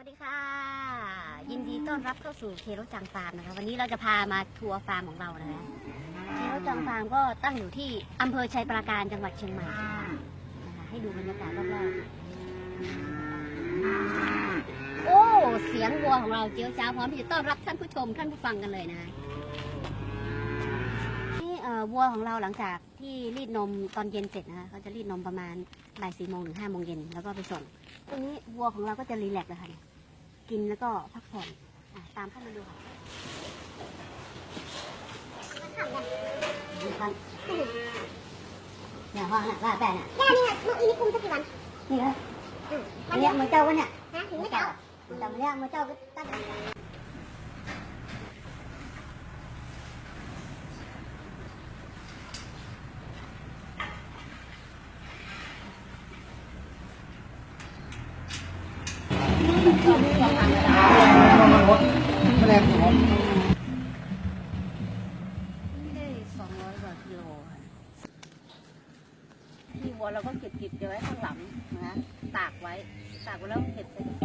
วัสดีค่ะ ยินดีต้อนรับเข้าสู่เคโรจังฟาร์มนะคะ วันนี้เราจะพามาทัวร์ฟาร์มของเรานะคะเคโรจังฟาร์มก็ตั้งอยู่ที่อำเภอชัยปราการจังหวัดเชียงใหม่นะคะให้ดูบรรยากาศรอบๆโอ้เสียงวัวของเราเจียวจ้าพร้อมที่จะต้อนรับท่านผู้ชมท่านผู้ฟังกันเลยนะคะ วัวของเราหลังจากที่รีดนมตอนเย็นเสร็จนะคะเขาจะรีดนมประมาณบ่ายสี่โมงถึงห้าโมงเย็นแล้วก็ไปส่งตรงนี้วัวของเราก็จะรีแลกซ์เลยค่ะเนี่ยกินแล้วก็พักผ่อนอะตามเข้ามาดูค่ะดูกันเนี่ยห้องน่ะว่าแต่น่ะย่านี่ไงเมื่อกี้นี่คุมสักกี่วันนี่เหรออืมอันเนี้ยเหมือนเจ้าวะเนี่ยฮะถึงไม่เจ้าเหมือนเจ้าเหมือนเนี้ยเหมือนเจ้าก็ตั้งใจได้สองร้อยกว่ากิโลค่ะ ที่วัวเราก็เก็บเก็บไว้ข้างหลังนะตากไว้ ตากไว้แล้วเก็บใส่